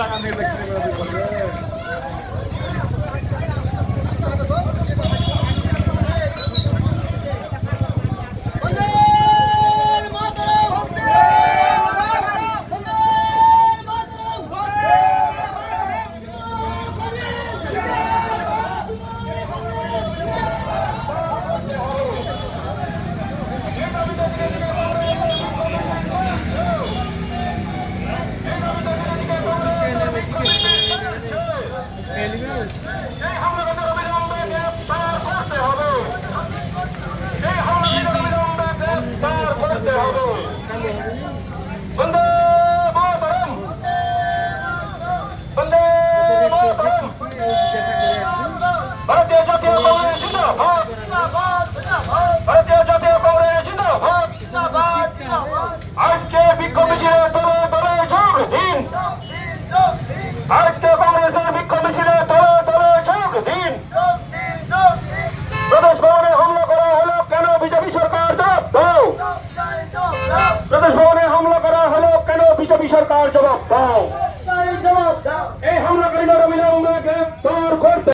টাকা দিয়ে আজকে বিক্ষোভ মিছিলে তরে তরে যোগ, দিন। আজকে কংগ্রেসের বিক্ষোভ মিছিলে তরে তরে যোগ, দিন। প্রদেশ ভবনে হামলা করা হলো কেন বিজেপি সরকার জবাব দাও। প্রদেশ ভবনে হামলা করা হলো কেন বিজেপি সরকার জবাব দাও। এই হামলা করিল